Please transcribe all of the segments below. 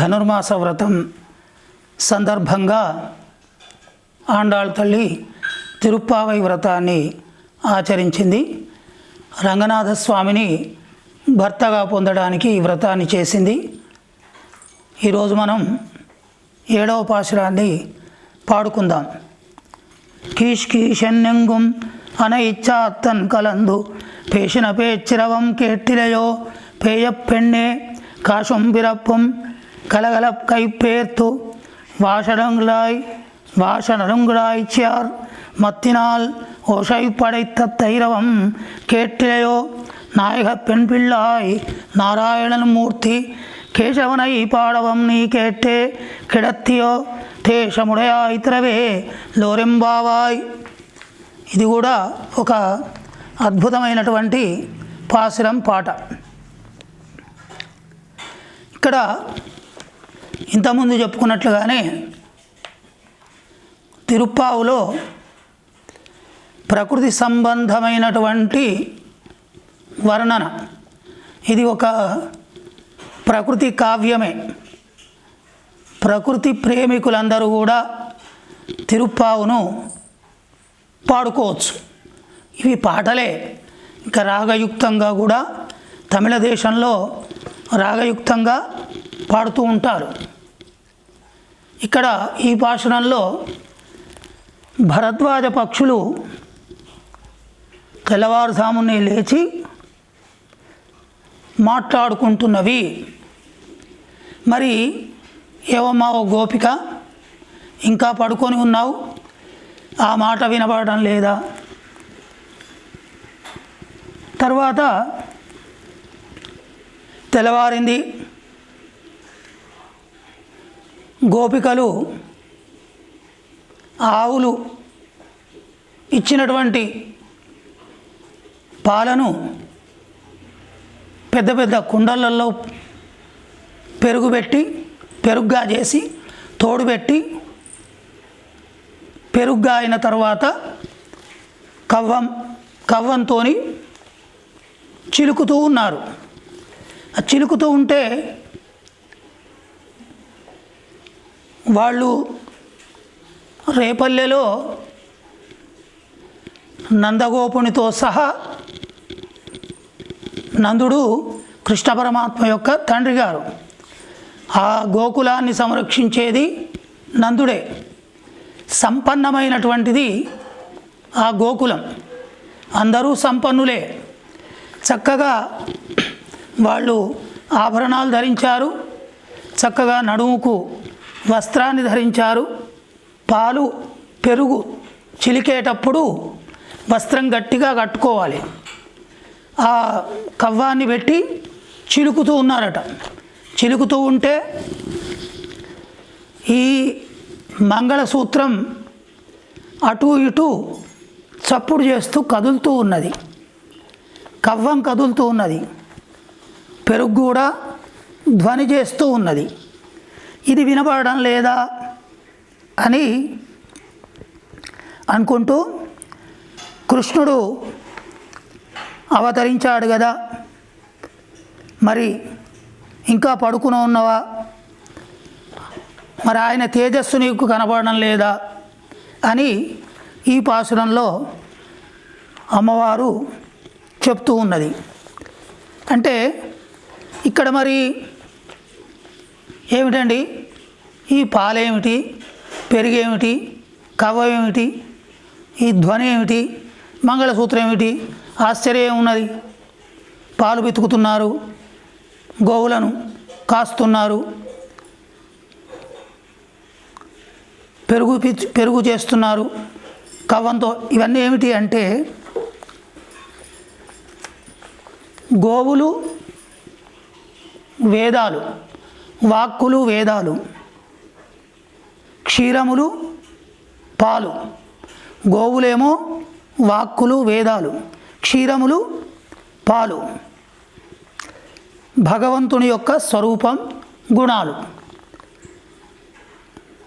ధనుర్మాస వ్రతం సందర్భంగా ఆండాళ్ తల్లి తిరుప్పావై వ్రతాన్ని ఆచరించింది. రంగనాథస్వామిని భర్తగా పొందడానికి ఈ వ్రతాన్ని చేసింది. ఈరోజు మనం ఏడవ పాశురాన్ని పాడుకుందాం. కీష్ కీషన్యంగుం అన ఇచ్చాత్తన్ కలందు పేషిన పేచ్చిరవం కేట్టిలయో పేయ పెണ്ണే కాశంబిరప్పం கலகலப் கைப்பேர்த்து வாசனங்களாய் வாசனருங்களாய்ச்சியார் மத்தினால் ஓசை படைத்த தைரவம் கேட்டிலையோ நாயக பெண் பிள்ளாய் நாராயணன் மூர்த்தி కేశవనై పాడవం నీ కేట్టే కిడత్తియో తేషముడయాయ్ త్రవే లోరెంబావాయ్ ఇది కూడా ఒక అద్భుతమైనటువంటి పాసురం పాట ఇక్కడ ఇంతకుముందు చెప్పుకున్నట్లుగానే తిరుప్పావులో ప్రకృతి సంబంధమైనటువంటి వర్ణన. ఇది ఒక ప్రకృతి కావ్యమే. ప్రకృతి ప్రేమికులందరూ కూడా తిరుప్పావును పాడుకోవచ్చు. ఇవి పాటలే. ఇంకా రాగయుక్తంగా కూడా తమిళ దేశంలో రాగయుక్తంగా పాడుతూ ఉంటారు. ఇక్కడ ఈ భాషణంలో భరద్వాజ పక్షులు తెల్లవారుజామునే లేచి మాట్లాడుకుంటున్నవి. మరి ఏవమ్మా ఓ గోపిక ఇంకా పడుకొని ఉన్నావు? ఆ మాట వినపడడం లేదా? తర్వాత తెల్లవారింది గోపికలు ఆవులు ఇచ్చినటువంటి పాలను పెద్ద పెద్ద కుండలలో పెరుగు పెట్టి పెరుగ్గా చేసి తోడు పెట్టి పెరుగ్గా అయిన తర్వాత కవ్వం కవ్వంతో చిలుకుతూ ఉన్నారు. ఆ చిలుకుతూ ఉంటే వాళ్ళు రేపల్లెలో నందగోపునితో సహా నందుడు కృష్ణ పరమాత్మ యొక్క తండ్రి గారు. ఆ గోకులాన్ని సంరక్షించేది నందుడే. సంపన్నమైనటువంటిది ఆ గోకులం. అందరూ సంపన్నులే. చక్కగా వాళ్ళు ఆభరణాలు ధరించారు. చక్కగా నడుముకు వస్త్రాన్ని ధరించారు. పాలు పెరుగు చిలికేటప్పుడు వస్త్రం గట్టిగా కట్టుకోవాలి. ఆ కవ్వాన్ని పెట్టి చిలుకుతూ ఉన్నారట. చిలుకుతూ ఉంటే ఈ మంగళసూత్రం అటు ఇటు చప్పుడు చేస్తూ కదులుతూ ఉన్నది. కవ్వం కదులుతూ ఉన్నది. పెరుగు కూడా ధ్వని చేస్తూ ఉన్నది. ఇది వినపడడం లేదా అని అనుకుంటూ కృష్ణుడు అవతరించాడు కదా. మరి ఇంకా పడుకుని ఉన్నవా? మరి ఆయన తేజస్సు నీకు కనపడడం లేదా అని ఈ పాసురంలో అమ్మవారు చెప్తూ ఉన్నది. అంటే ఇక్కడ మరి ఏమిటండి? ఈ పాలేమిటి? పెరిగేమిటి? కవ్వ ఏమిటి ఈ ధ్వని ఏమిటి మంగళసూత్రం ఏమిటి ఆశ్చర్యం ఉన్నది. పాలు వెతుకుతున్నారు. గోవులను కాస్తున్నారు. పెరుగు పెరుగు చేస్తున్నారు. కవ్వంతో ఇవన్నీ ఏమిటి అంటే గోవులు వేదాలు వాక్కులు వేదాలు. క్షీరములు పాలు. గోవులేమో వాక్కులు వేదాలు. క్షీరములు పాలు. భగవంతుని యొక్క స్వరూపం గుణాలు.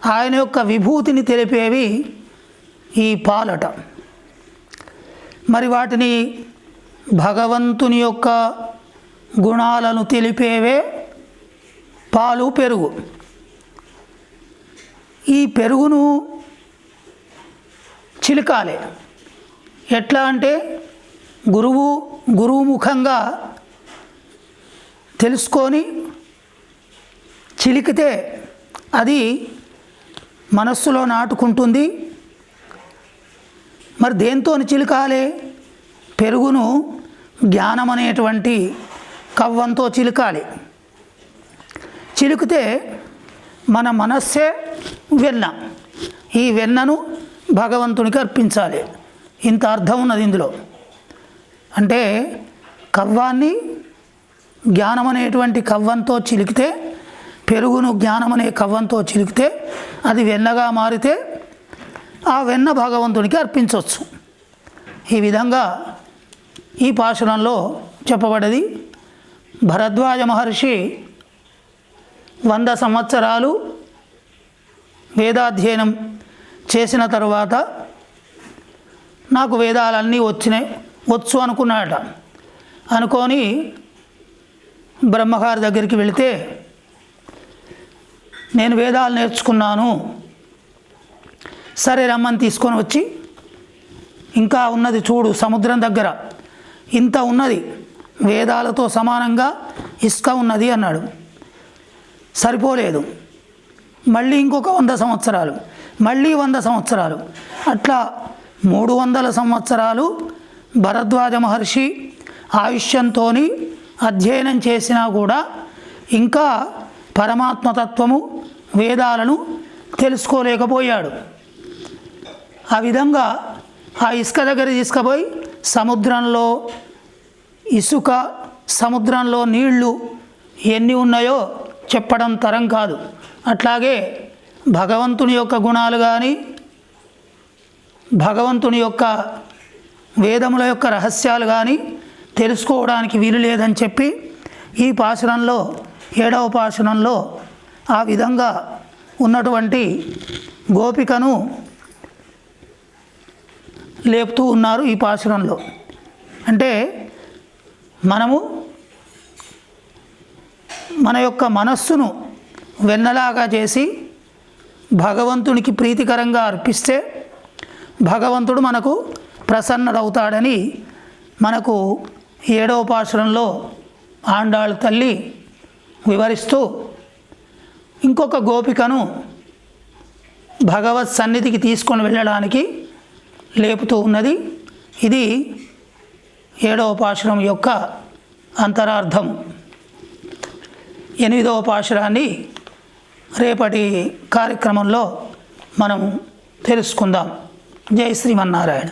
ఆయన యొక్క విభూతిని తెలిపేవి ఈ పాలట. మరి వాటిని భగవంతుని యొక్క గుణాలను తెలిపేవే పాలు పెరుగు. ఈ పెరుగును చిలకాలి. ఎట్లా అంటే గురువు గురువు ముఖంగా తెలుసుకొని చిలికితే అది మనస్సులో నాటుకుంటుంది. మరి దేంతో చిలకాలి? పెరుగును జ్ఞానం అనేటువంటి కవ్వంతో చిలకాలి. చిలికితే మన మనస్సే వెన్న. ఈ వెన్నను భగవంతునికి అర్పించాలి. ఇంత అర్థం ఉన్నది ఇందులో. అంటే కవ్వాన్ని జ్ఞానం అనేటువంటి కవ్వంతో చిలికితే పెరుగును జ్ఞానం అనే కవ్వంతో చిలికితే అది వెన్నగా మారితే ఆ వెన్న భగవంతునికి అర్పించవచ్చు ఈ విధంగా ఈ పాశురంలో చెప్పబడది భరద్వాజ మహర్షి వంద సంవత్సరాలు వేదాధ్యయనం చేసిన తరువాత నాకు వేదాలన్నీ వచ్చినాయి. వచ్చు అనుకున్నాడట. అనుకొని బ్రహ్మగారి దగ్గరికి వెళితే నేను వేదాలు నేర్చుకున్నాను. సరే రమ్మని తీసుకొని వచ్చి ఇంకా ఉన్నది చూడు సముద్రం దగ్గర. ఇంత ఉన్నది. వేదాలతో సమానంగా ఇసుక ఉన్నది అన్నాడు. సరిపోలేదు. మళ్ళీ ఇంకొక వంద సంవత్సరాలు మళ్ళీ వంద సంవత్సరాలు. అట్లా మూడు వందల సంవత్సరాలు భరద్వాజ మహర్షి ఆయుష్యంతో అధ్యయనం చేసినా కూడా ఇంకా పరమాత్మతత్వము వేదాలను తెలుసుకోలేకపోయాడు. ఆ విధంగా ఆ ఇసుక దగ్గర తీసుకుపోయి సముద్రంలో ఇసుక సముద్రంలో నీళ్ళు ఎన్ని ఉన్నాయో చెప్పడం తరం కాదు. అట్లాగే భగవంతుని యొక్క గుణాలు కానీ భగవంతుని యొక్క వేదముల యొక్క రహస్యాలు కానీ తెలుసుకోవడానికి వీలు లేదని చెప్పి ఈ పాశురంలో ఏడవ పాశురంలో ఆ విధంగా ఉన్నటువంటి గోపికను లేపుతూ ఉన్నారు ఈ పాశురంలో అంటే మనము మన యొక్క మనస్సును వెన్నలాగా చేసి భగవంతునికి ప్రీతికరంగా అర్పిస్తే భగవంతుడు మనకు ప్రసన్నుడవుతాడని మనకు ఏడవ పాశురంలో ఆండాళ్ళ తల్లి వివరిస్తూ ఇంకొక గోపికను భగవత్ సన్నిధికి తీసుకొని వెళ్ళడానికి లేపుతూ ఉన్నది. ఇది ఏడవ పాశ్రం యొక్క అంతరార్థం. ఎనిమిదవ పాశురాన్ని రేపటి కార్యక్రమంలో మనం తెలుసుకుందాం. జై శ్రీమన్నారాయణ.